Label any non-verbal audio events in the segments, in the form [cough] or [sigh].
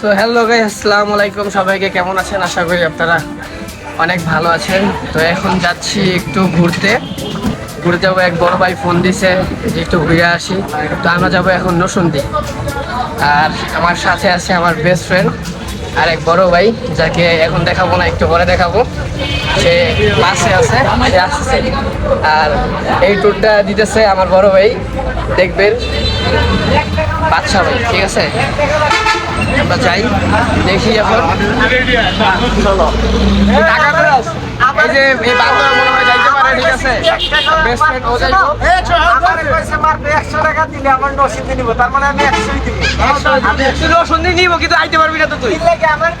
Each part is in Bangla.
সো হ্যালো গাই আসসালামু আলাইকুম। সবাইকে কেমন আছেন? আশা করি আপনারা অনেক ভালো আছেন। তো এখন যাচ্ছি একটু ঘুরতে। ঘুরতে যাব, এক বড় ভাই ফোন দিছে একটু ঘুরে আসি। তো আমরা যাব এখন নসুন্দি আর আমার সাথে আছে আমার বেস্ট ফ্রেন্ড আর এক বড় ভাই, যাকে এখন দেখাবো না, একটু পরে দেখাবো। সে বাসে আছে আসছে। আর এই ট্যুরটা দিতেছে আমার বড় ভাই। দেখবেন বাচ্চা ভাই, ঠিক আছে? আমরা যাই দেখি এখন। চলো। টাকা খরচ এই যে এই বান্দর মনে হয় যাইতে পারে ঠিক আছে? ও যাইবো। আমার পয়সা মারবে একশো টাকা দিলে আমার নসিতে নিবো তার মানে আমি একশোই দিব। তুই রসুন নিব কিন্তু আইতে পারবি না তো তুই। আমার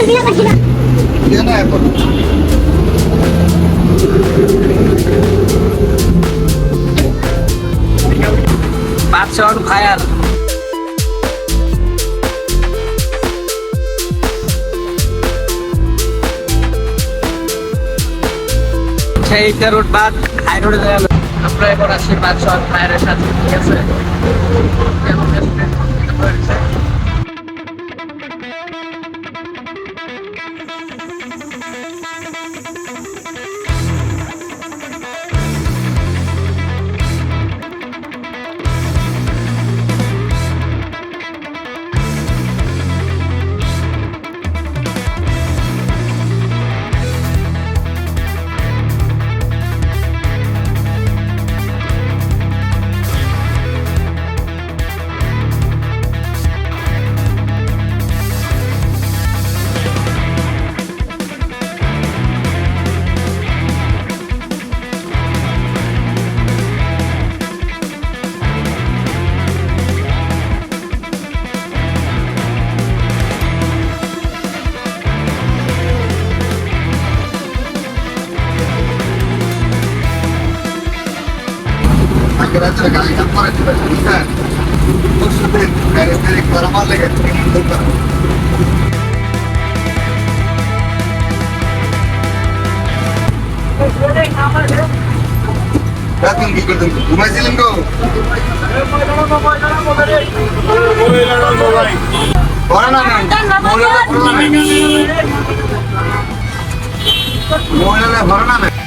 কি বাচ্চা অন ফায়ার সেইটা রোড বাদ হাই রোডে আমরা এখন আসি বাচ্চা অন ফায়ারের সাথে, ঠিক আছে? কেমন আছে? गिरायचं काय परत डायरेक्ट बरं लागेल Datang ikut tunggu. Rumah silim kau. Orang nak nak. Mula nak. Mula nak. Mula nak.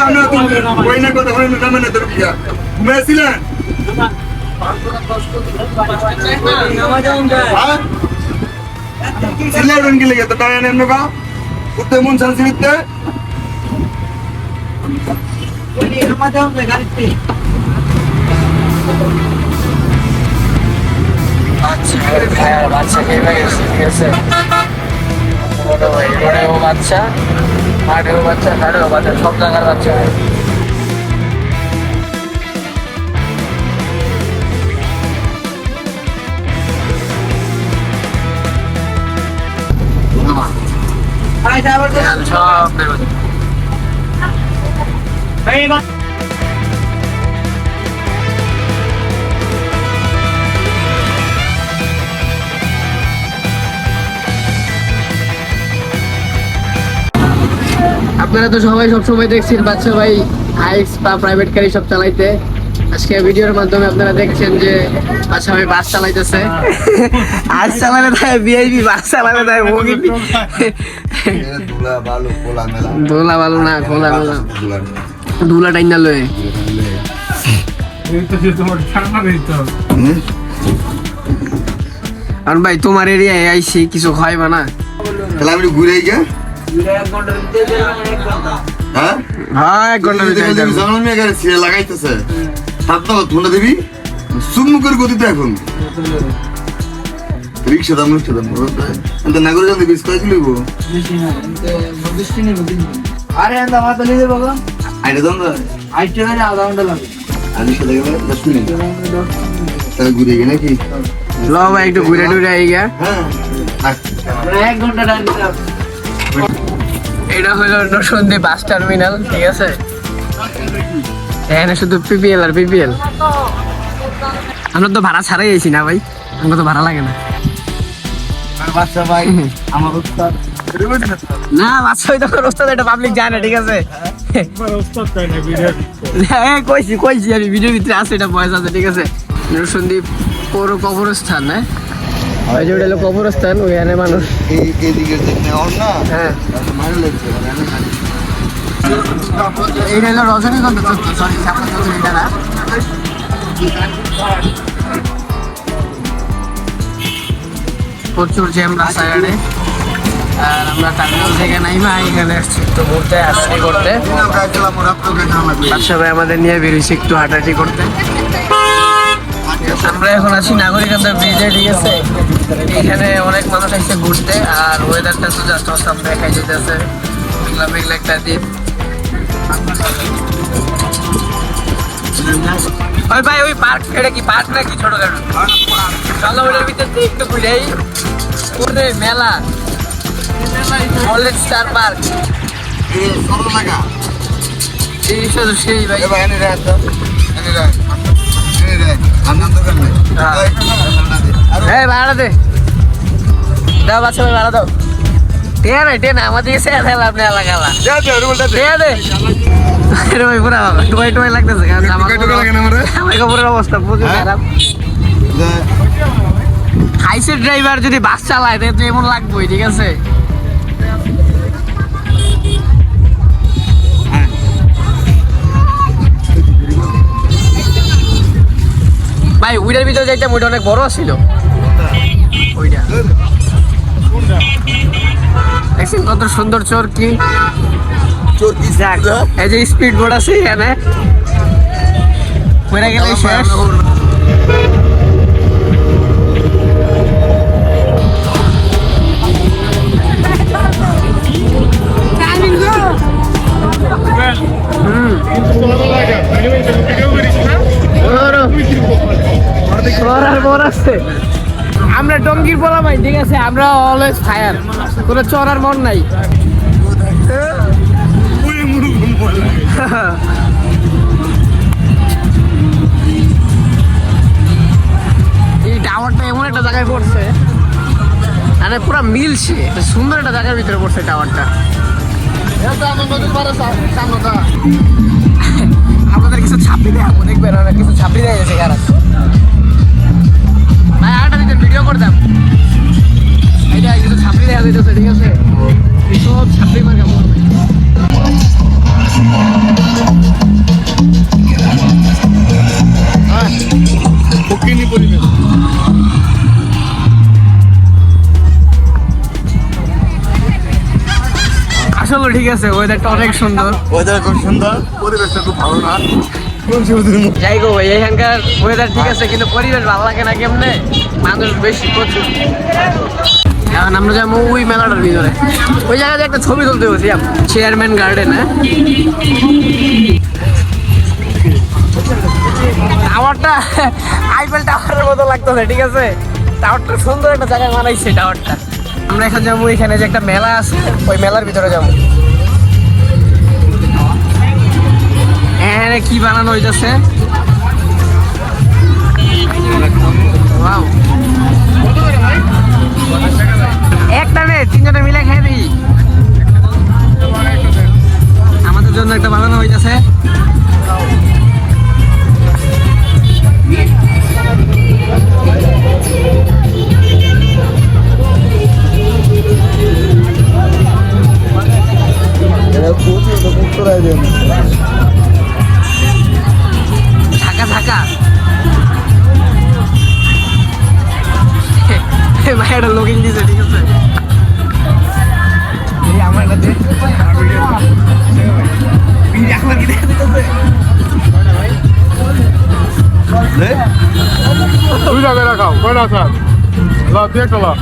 আমরা তো ওই না কথা হইল না মানে ঘুমাইছিলেন হ্যাঁ? সিলেট গেলে গেতে তাই আনেন নগা উঠতে মন শান্তি নিতে। বাচ্চা বাচ্চা খেয়ে গেছে ঠিক আছে। বাচ্চা। মাঠেও বাচ্চা ঘাটেও বাচ্চা সব জায়গার বাচ্চা। সব বেরোচ্ছে। আপনারা তো সবাই সবসময় দেখছেন বাচ্চা ভাই হাইক্স বা প্রাইভেট গাড়ি সব চালাইতে। আজকে ভিডিওর মাধ্যমে আপনারা দেখছেন যে বাচ্চা ভাই বাস চালাইতেছে। আজ চালালে তাই ভিআইপি বাস চালালে তাই মুগি দুলা বালু পোলা মেলা দোলা ভালো না খোলা দুলা। ধুলা টাইনা লয়ে। আর ভাই তোমার এরিয়ায় আইছি কিছু খাইবা না। তাহলে আমি ঘুরে গিয়ে। হ্যাঁ? হ্যাঁ এক ঘণ্টা জানাল মেয়ে গাড়ি ছিঁড়ে তো নাগর জানতে বিশ কয় কিলো আরে গো। আইটা দাম আইটা আধা ঘণ্টা লাগে। আধা তাহলে ঘুরে গিয়ে নাকি? ল ভাই একটু ঘুরে টুরে আই এক ঘণ্টা এটা হলো নরসন্দী বাস টার্মিনাল ঠিক আছে? এখানে শুধু পিপিএল আর পিপিএল আমরা তো ভাড়া ছাড়াই আইছি না ভাই আমরা তো ভাড়া লাগে না। বাচ্চা ওস্তাদ [laughs] এটা পাবলিক ঠিক আছে? [laughs] হ্যাঁ কইছি কইছি আমি ভিডিওর ভিতরে আছে এটা বয়স আছে ঠিক আছে? নরসন্দীপ পৌর কবরস্থান হ্যাঁ? ওই যে ওটা হলো কবরস্থান ওইখানে মানুষ। এই এদিকে যে নেওয়ার না হ্যাঁ। মারে লাগছে আমি জানি। এইটা হলো রজনীগন্ধা চত্বর সরি এটা না প্রচুর জ্যাম রাস্তাঘাটে আর আমরা টার্মিনাল থেকে নাইমা এখানে আসছি একটু ঘুরতে আসছি করতে ভাই আমাদের নিয়ে বেরিয়েছি একটু হাঁটাহাঁটি করতে। আমরা এখন আছি নাগরিকতা ব্রিজে ঠিক আছে? এখানে অনেক মানুষ এসে ঘুরতে আর ওয়েদারটা তো জাস্ট অসাম দেখাই যেতেছে। মেঘলা মেঘলা একটা দ্বীপ। ওই ভাই ওই পার্ক এটা কি পার্ক নাকি ছোটখাটো চলো ওটার ভিতরে একটু ঘুরেই মেলা। কলেজ স্টার পার্ক এই সরল লাগা এই শুধু সেই ভাই। এনে রাখ এনে রাখ এনে রাখ এই ভাড়া দে। দাও বাচ্চা ভাই ভাড়া দাও। টিয়া নাই টিয়া না আমাদের এসে খেলা আপনি এলাকালা যা যা রুলটা দে টিয়া দে আরে ভাই পুরা টুয়াই টুয়াই লাগতেছে কারণ আমার টুকাই টুকাই লাগে না আমারে? আমার কাপড়ের অবস্থা প্রচুর হ্যাঁ? খারাপ। হাইসের ড্রাইভার যদি বাস চালায় তাহলে এমন লাগবেই ঠিক আছে? ভাই ওইটার ভিতরে যাইতাম ওইটা অনেক বড় ছিল। ওইটা। দেখছেন কত সুন্দর চোর কি? এই যে স্পিড বোর্ড আছে এখানে। পড়ে গেলে শেষ। আছে আমরা টঙ্গির বলা ভাই ঠিক আছে? আমরা অলওয়েজ ফায়ার। কোনো চড়ার মন নাই। এই টাওয়ারটা এমন একটা জায়গায় পড়ছে। মানে পুরো মিলছে। সুন্দর একটা জায়গার ভিতরে পড়ছে টাওয়ারটা আপনাদের কিছু ছাপড়ি দেয় দেখবেন অনেক কিছু ছাপড়ি দেয় গেছে খারাপ ভাই, আরেকটা দিতে ভিডিও করতাম এটা কিছু ছাপড়ি দেওয়া ঠিক আছে? সব ছাপড়ি মার্কা পরিবেশ। আসলে ঠিক আছে ওয়েদারটা অনেক সুন্দর। ওয়েদার খুব সুন্দর পরিবেশটা খুব ভালো না? যাই গো ভাই এখানকার ওয়েদার ঠিক আছে কিন্তু পরিবেশ ভালো লাগে না কেমনে? মানুষ বেশি প্রচুর। এখন আমরা যাব ওই মেলাটার ভিতরে। ওই জায়গাতে একটা ছবি তুলতে বলছিলাম চেয়ারম্যান গার্ডেন হ্যাঁ? টাওয়ারটা আইফেল টাওয়ারের মতো লাগতেছে ঠিক আছে? টাওয়ারটা সুন্দর একটা জায়গায় বানাইছে টাওয়ারটা আমরা এখন যাব এখানে যে একটা মেলা আছে, ওই মেলার ভিতরে যাব। এখানে কি বানানো হইতেছে? একটা নে, তিনজনে মিলে খেয়ে দিই আমাদের জন্য একটা বানানো হইতেছে। দেন ঢাকা ঢাকা। ভাই একটা লোকিং দিছে ঠিক আছে? এই আমার এটা আমার কি দেখা দিতেছে দুই টাকা রাখাও কয়টা স্যার লা দিয়ে কলা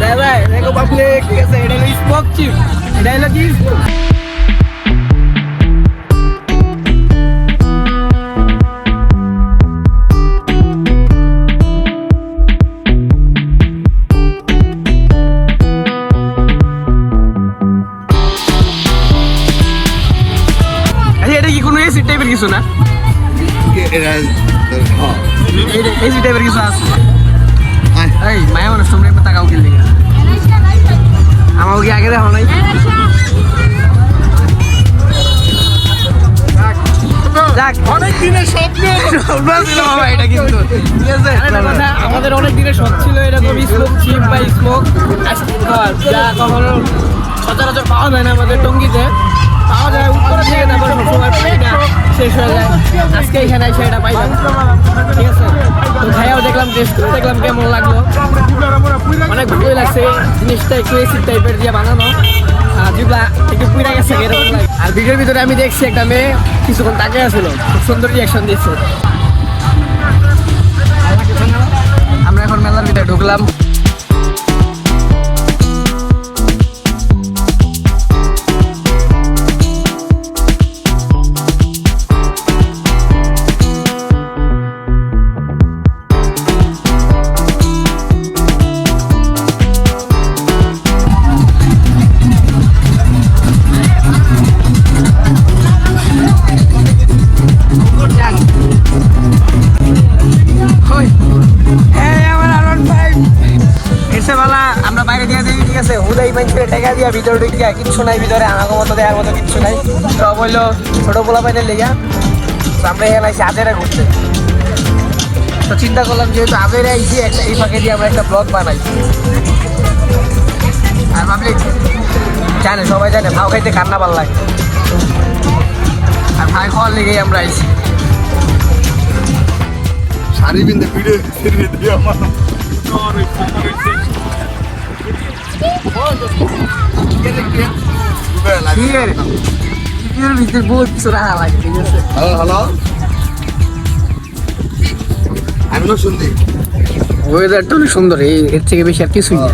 ভাই ভাই দেখো পাবলিক ঠিক আছে? এটা হলো স্মোক চিপ এটা হলো কি? হ্যাঁ এসি টাইপের কিছু আছে। এই মায়া মানুষ তোমরা একটু তাকাও কিনলে। আমাকে আগে দেখো নাই? যাক। অনেক দিনের স্বপ্ন। স্বপ্ন ছিল বাবা এটা কিন্তু। ঠিক আছে। আমাদের অনেক দিনের শখ ছিল এরকম স্মোক চিপ বা স্মোক। যা কখনো সচরাচর পাওয়া যায় না আমাদের টঙ্গিতে। পাওয়া যায় উত্তরে থেকে তারপর সবসময় না। শেষ হয়ে যায়। আজকে এখানে এসে এটা পাইলাম। ঠিক আছে? তো খাইয়াও দেখলাম টেস্ট করে দেখলাম কেমন লাগল। অনেক ভালোই লাগছে। জিনিসটা একটু এসিড টাইপের দিয়ে বানানো। একটু আর ভিডিওর ভিতরে আমি দেখছি একটা মেয়ে কিছুক্ষণ তাকে আসলো খুব সুন্দর রিয়াকশন দিয়েছে। আমরা এখন মেলার ভিতরে ঢুকলাম। টাকা দিয়া ভিতরে ঢুকিয়া কিচ্ছু নাই ভিতরে আমাকে মতো দেওয়ার মতো কিচ্ছু নাই। সব হইল ছোট পোলা পাইনের লেগা। তো আমরা এখানে আইসি আজেরা ঘুরতে। তো চিন্তা করলাম যেহেতু আজেরা আইসি একটা এই ফাঁকে দিয়ে আমরা একটা ব্লগ বানাই। আর ভাবলি জানে সবাই জানে ভাও খাইতে কান্না ভালো লাগে। আর ভাই খাওয়ার লেগেই আমরা আইসি শাড়ি বিন্দে ভিড়ে ফিরিয়ে দিয়ে আমার হ্যালো হ্যালো আমি না শুনছি ওয়েদারটা অনেক সুন্দর এর থেকে বেশি আর কিছুই না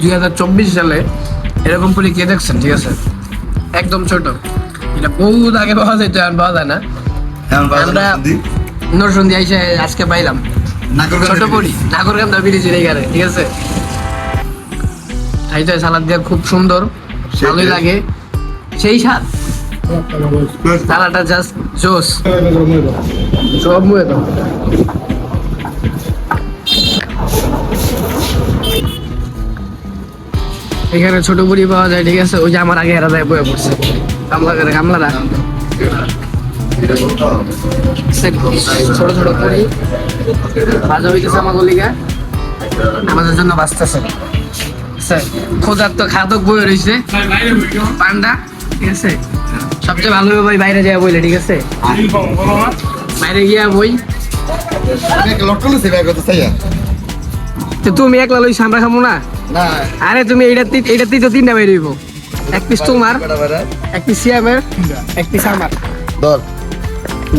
দুই হাজার চব্বিশ সালে এরকম পুরি কে দেখছেন, ঠিক আছে? একদম ছোট। এটা বহুত আগে পাওয়া যেত এখন পাওয়া যায় না। আমরা নরসন্দি আইসে আজকে পাইলাম। ছোট পরি নাগরকান্দা ব্রিজের এইখানে ঠিক আছে? খাইতে সালাদ দিয়ে খুব সুন্দর ভালোই লাগে। সেই স্বাদ? জাস্ট জোস। সব মুয়ে দাও। এখানে ছোট বুড়ি পাওয়া যায় ঠিক আছে? ওই যে আমার আগে এরা যায় বয়ে পড়ছে। কামলা করে কামলারা ছোট ছোট পুরি বাজা হইতেছে আমার গলিগা আমাদের জন্য বাঁচতেছে। খোঁজার তো খাদক বয়ে রয়েছে পান্ডা ঠিক আছে? সবচেয়ে ভালো হবে ভাই বাইরে যাওয়া বইলে ঠিক আছে? বাইরে গিয়া বই। তো তুমি একলা লইছ আমরা খামো না? আরে তুমি এইটা এইটাতেই তো তিনটা বাইরে এক পিস তোমার এক পিস সিয়ামের এক পিস আমার। ধর।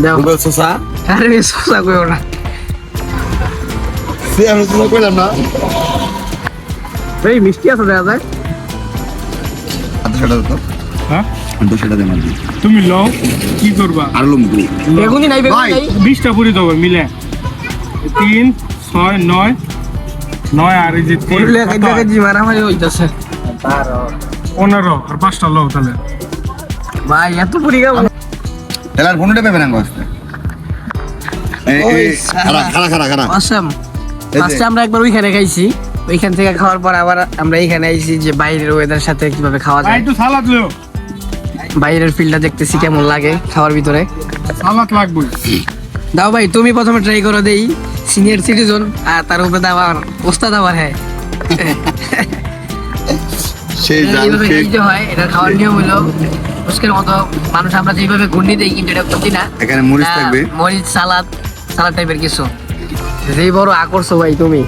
গুগল সোসা আরে সোসা কইও না। সে আমি তো কইলাম না। এই মিষ্টি আছে দেখা যায় আধা তো। হ্যাঁ? তুমি লও কি করবা? আর লম্বু বেগুনি নাই বেগুনি ভাই। নাই। পুরি দেবো মিলে। তিন ছয় নয়। নয় আর এই যে মারামারি হইতাছে। পনেরো। আর পাঁচটা লও তাহলে। ভাই এত পুরি গাও এলার ফোনটা পেবে না গস্তে এই ওই এই খারা খারা খারা খারা। অসম এই যে- ফার্স্টে আমরা একবার ওইখানে খাইছি। ওইখান থেকে খাওয়ার পর আবার আমরা এইখানে আইছি যে বাইরের ওয়েদার সাথে কীভাবে খাওয়া যায়। একটু সালাদ লেও বাইরের ফিল্ডটা দেখতেছি কেমন লাগে খাওয়ার ভিতরে। সালাদ লাগবে দাও ভাই তুমি প্রথমে ট্রাই করো দেই। সিনিয়র সিটিজেন আর তার উপরে দাবার ওস্তাদ আবার হ্যাঁ। সেই হয় এটা খাওয়ার নিয়ম হলো মতো মানুষ আমরা যেভাবে ঘূর্ণি দেই কিন্তু এটা করছি না। এখানে মরিচ থাকবে। মরিচ সালাদ সালাদ টাইপের কিছু। যেই বড় আকর্ষণ ভাই তুমি।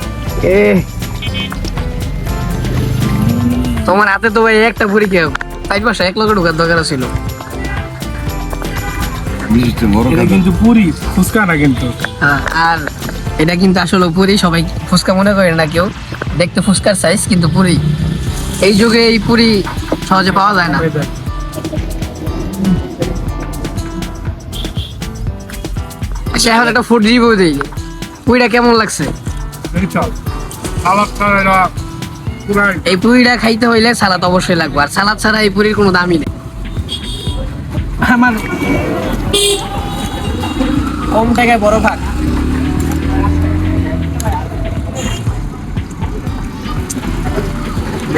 এ। তোমার হাতে তো ভাই একটা তাই পাশে এক লোকের ঢোকার দরকার ছিল। এটা কিন্তু পুরি ফুচকা না কিন্তু। হ্যাঁ, আর এটা কিন্তু আসলে পুরি সবাই ফুচকা মনে করে না কেউ। দেখতে ফুচকার সাইজ কিন্তু পুরি। এই যুগে এই পুরি সহজে পাওয়া যায় না। আচ্ছা এখন একটা ফুড রিভিউ দিই। পুরিটা কেমন লাগছে? এই পুরিটা খাইতে হইলে সালাদ অবশ্যই লাগবে। আর সালাদ ছাড়া এই পুরির কোনো দামই নেই। আমার কম টাকায় বড় ভাগ।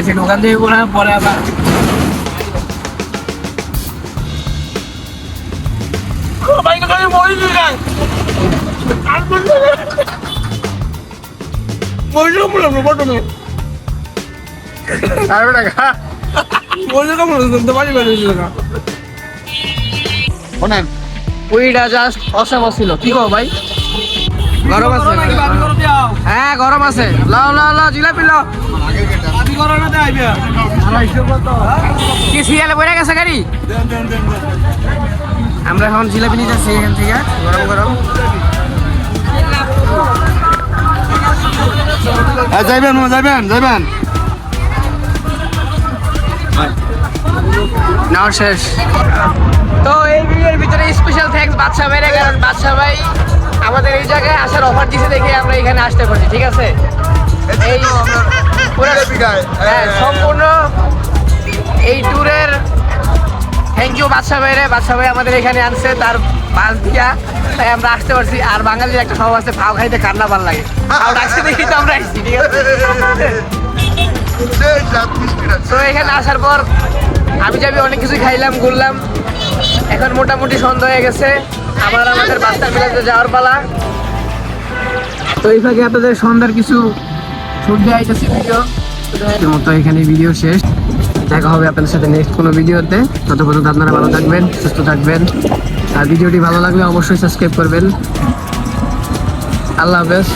বেশি দোকান থেকে পরে পরে আবার। পুইটা জাস্ট ছিল। কি কো ভাই? গরম আছে। হ্যাঁ গরম আছে। লাও লাও লাও জিলাপি লাও। কি সিরিয়ালে বইরা গেছে গাড়ি? আমরা এখন জিলাপি নিয়ে যাচ্ছি এখান থেকে গরম গরম। যাইবেন যাইবেন যাইবেন। নাও শেষ। তো এই ভিডিওর ভিতরে স্পেশাল থ্যাঙ্কস বাদশা ভাইরে কারণ বাদশা ভাই আমাদের এই জায়গায় আসার অফার দিছে দেখে আমরা এখানে আসতে পারছি ঠিক আছে? এই সম্পূর্ণ এই ট্যুরের থ্যাংক ইউ বাদশা ভাইরে। বাদশা ভাই আমাদের এখানে আনছে তার বাস দিয়া। তাই আমরা আসতে পারছি। আর বাঙালির একটা স্বভাব আছে ফাও খাইতে কান্না ভালো লাগে। দেখি তো আমরা আসছি ঠিক আছে? তো এখানে আসার পর আমি যাবি অনেক কিছু খাইলাম ঘুরলাম। এখন মোটামুটি সন্ধ্যা হয়ে গেছে। আবার আমাদের বাচ্চার বেলাতে যাওয়ার পালা। তো এই ফাঁকে আপনাদের সন্ধ্যার কিছু এর মতো এখানে ভিডিও শেষ। দেখা হবে আপনাদের সাথে নেক্সট কোনো ভিডিওতে তত পর্যন্ত আপনারা ভালো থাকবেন, সুস্থ থাকবেন। আর ভিডিওটি ভালো লাগলে অবশ্যই সাবস্ক্রাইব করবেন। আল্লাহ হাফেজ।